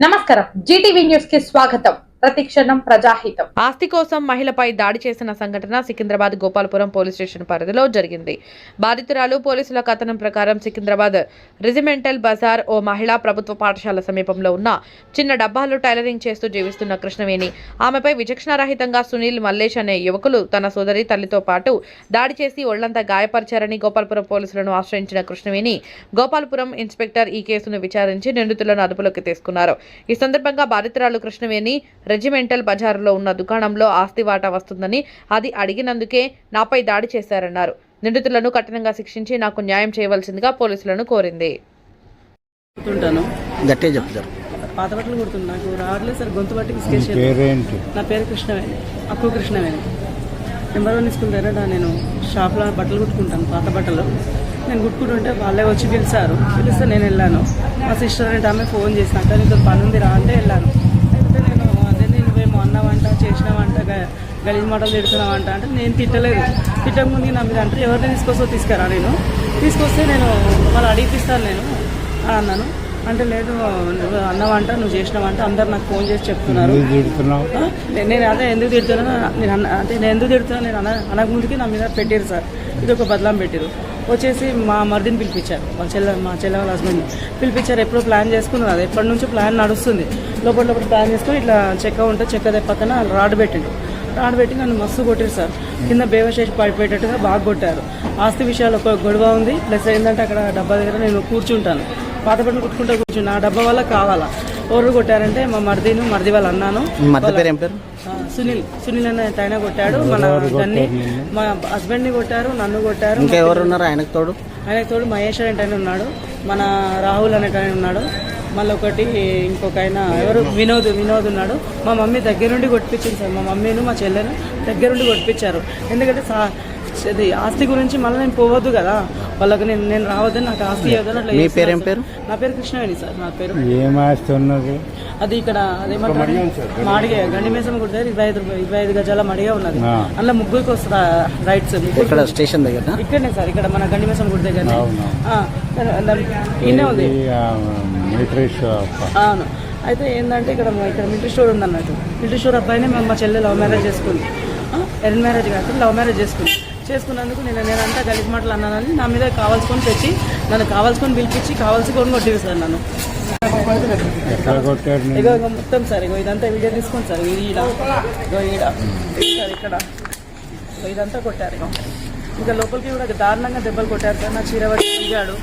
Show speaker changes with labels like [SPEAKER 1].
[SPEAKER 1] नमस्कार जीटीवी न्यूज़ के स्वागत ప్రతిక్షణం ప్రజాహితం.
[SPEAKER 2] ఆస్తి కోసం మహిళపై దాడి చేసిన సంఘటన సికింద్రాబాద్ గోపాలపురం పోలీస్ స్టేషన్ పరిధిలో జరిగింది. బాధితురాలు పోలీసుల కథనం ప్రకారం సికింద్రాబాద్ రెజిమెంటల్ బజార్ ఓ మహిళా ప్రభుత్వ పాఠశాల సమీపంలో ఉన్న చిన్న డబ్బాలు టైలరింగ్ చేస్తూ జీవిస్తున్న కృష్ణవేణి. ఆమెపై విచక్షణారహితంగా సునీల్ మల్లేష్ అనే యువకులు తన సోదరి తల్లితో పాటు దాడి చేసి ఒళ్ళంతా గాయపరిచారని గోపాలపురం పోలీసులను ఆశ్రయించిన కృష్ణవేణి గోపాలపురం ఇన్స్పెక్టర్ ఈ కేసును విచారించి నిందితులను అదుపులోకి తీసుకున్నారు. ఈ సందర్భంగా బాధితురాలు కృష్ణవేణి రెజిమెంటల్ బజారులో ఉన్న దుకాణంలో ఆస్తి వాటా వస్తుందని అది అడిగినందుకే నాపై దాడి చేశారన్నారు. నిందితులను కఠినంగా శిక్షించి నాకు న్యాయం చేయవలసిందిగా పోలీసులను కోరింది.
[SPEAKER 3] కుడుతుంటాను
[SPEAKER 4] గట్టిగా చెప్తారు.
[SPEAKER 3] పాత బట్టలు నాకు రావట్లేదు సార్. గొంతు బట్టి విసిగేసేది
[SPEAKER 5] పేరేంటి?
[SPEAKER 3] నా పేరు కృష్ణవేణి. అక్కు కృష్ణవేణి. నెంబర్ వన్ స్కూల్ దగ్గర నేను షాప్లో బట్టలు కుట్టుకుంటాను పాత బట్టలు. నేను కుట్టుకుంటుంటే వాళ్ళే వచ్చి పిలిచారు. పిలిస్తే నేను వెళ్ళాను. మా సిస్టర్ అంటే ఆమె ఫోన్ చేసినాక నీతో పని ఉంది రా అంటే వెళ్ళాను అయితే నేను అదే నువ్వేమో అన్నావంట చేసినావంట గ- గలీజ్ మాటలు తిడుతున్నావంట అంటే నేను తిట్టలేదు. తిట్టక ముందు నా మీద అంటే ఎవరిని తీసుకొస్తో తీసుకురా నేను. తీసుకొస్తే నేను వాళ్ళు అడిగిపిస్తాను నేను. అని అన్నాను. అంటే లేదు నువ్వు అన్నావంట నువ్వు చేసినావంట అందరు నాకు ఫోన్ చేసి చెప్తున్నారు.
[SPEAKER 5] తిడుతున్నావు?
[SPEAKER 3] నేను అదే ఎందుకు తిడుతున్నా నేను అన్న అంటే నేను ఎందుకు తిడుతున్నా నేను అన అనక ముందుకి నా మీద పెట్టారు సార్. ఇది ఒక బదలాం పెట్టారు వచ్చేసి మా మరిదిని పిలిపించారు వాళ్ళ చెల్లె మా చెల్లె వాళ్ళ హస్బెండ్ని పిలిపించారు ఎప్పుడో ప్లాన్ చేసుకున్నారు అది. ఎప్పటి నుంచో ప్లాన్ నడుస్తుంది. లోపల లోపల ప్లాన్ చేసుకుని ఇట్లా చెక్క ఉంటే చెక్క దగ్గర పక్కన రాడ్ పెట్టిండు. రాడ్ పెట్టి నన్ను మస్తు కొట్టారు సార్. కింద బేవశేషి పడిపోయేటట్టుగా బాగా కొట్టారు. ఆస్తి విషయాలు ఒక గొడవ ఉంది. ప్లస్ ఏంటంటే అక్కడ డబ్బా దగ్గర నేను కూర్చుంటాను. పాత పట్టును కుట్టుకుంటూ కూర్చున్నా. ఆ డబ్బా వల్ల కావాలా? ఎవరు కొట్టారంటే మా మరిదిను మరిది వాళ్ళు అన్నాను. సునీల్. సునీల్ అనే ఆయన కొట్టాడు. మన దాన్ని మా హస్బెండ్ని కొట్టారు నన్ను కొట్టారు
[SPEAKER 4] ఇంకా ఎవరు ఉన్నారు ఆయనకు తోడు?
[SPEAKER 3] ఆయనకు తోడు మహేష్ అనే ఆయన ఉన్నాడు. మన రాహుల్ అనే ఆయన ఉన్నాడు. మళ్ళీ ఒకటి ఇంకొక ఆయన ఎవరు? వినోద్ వినోద్ ఉన్నాడు. మా మమ్మీ దగ్గరుండి కొట్టించింది సార్. మా మమ్మీను మా చెల్లెను దగ్గరుండి కొట్టించారు ఎందుకంటే సా అది ఆస్తి గురించి మళ్ళీ నేను పోవద్దు కదా. వాళ్ళకి నేను నేను రావద్దని నాకు ఆస్తి ఇవ్వదని అట్లా
[SPEAKER 4] మీ పేరు ఏం
[SPEAKER 3] సార్.
[SPEAKER 4] పేరు?
[SPEAKER 3] నా పేరు కృష్ణవేణి సార్ నా పేరు.
[SPEAKER 5] ఏం ఆస్తి ఉన్నది?
[SPEAKER 3] అది ఇక్కడ అదేమంటారు? మాడిగే గండి మేసం. కూడా దగ్గర ఇరవై ఐదు ఇరవై ఐదు గజాల మడిగా ఉన్నది. అందులో ముగ్గురికి వస్తుంది రైట్స్
[SPEAKER 4] ఇక్కడ స్టేషన్ దగ్గర
[SPEAKER 3] ఇక్కడనే సార్ ఇక్కడ మన గండి మేసం గుడి దగ్గర
[SPEAKER 5] అవును.
[SPEAKER 3] ఈయనే ఉంది.
[SPEAKER 5] మిలిటరీ షాప్
[SPEAKER 3] అవును. అయితే ఏంటంటే ఇక్కడ ఇక్కడ మిలిటరీ స్టోర్ ఉంది అన్నట్టు మిలిటరీ స్టోర్ అబ్బాయిని మా మా చెల్లె లవ్ మ్యారేజ్ చేసుకుంది ఎరెంజ్ మ్యారేజ్ కాదు లవ్ మ్యారేజ్ చేసుకుంది చేసుకున్నందుకు నేను నేనంతా గలీజ్ మాటలు అన్నానని నా మీద కావాల్సుకొని తెచ్చి నన్ను కావాల్సుకొని పిలిపించి కావాల్సుకొని కొట్టిరు సార్ నన్ను? ఇగో మొత్తం సార్ ఇగో ఇదంతా వీడియో తీసుకోండి సార్ ఈడ ఇగో ఈడ. సార్ ఇక్కడ. ఇదంతా కొట్టారు ఇగో. ఇంకా లోపలికి కూడా దారుణంగా దెబ్బలు కొట్టారు సార్ నా చీర పట్టి దిగాడు.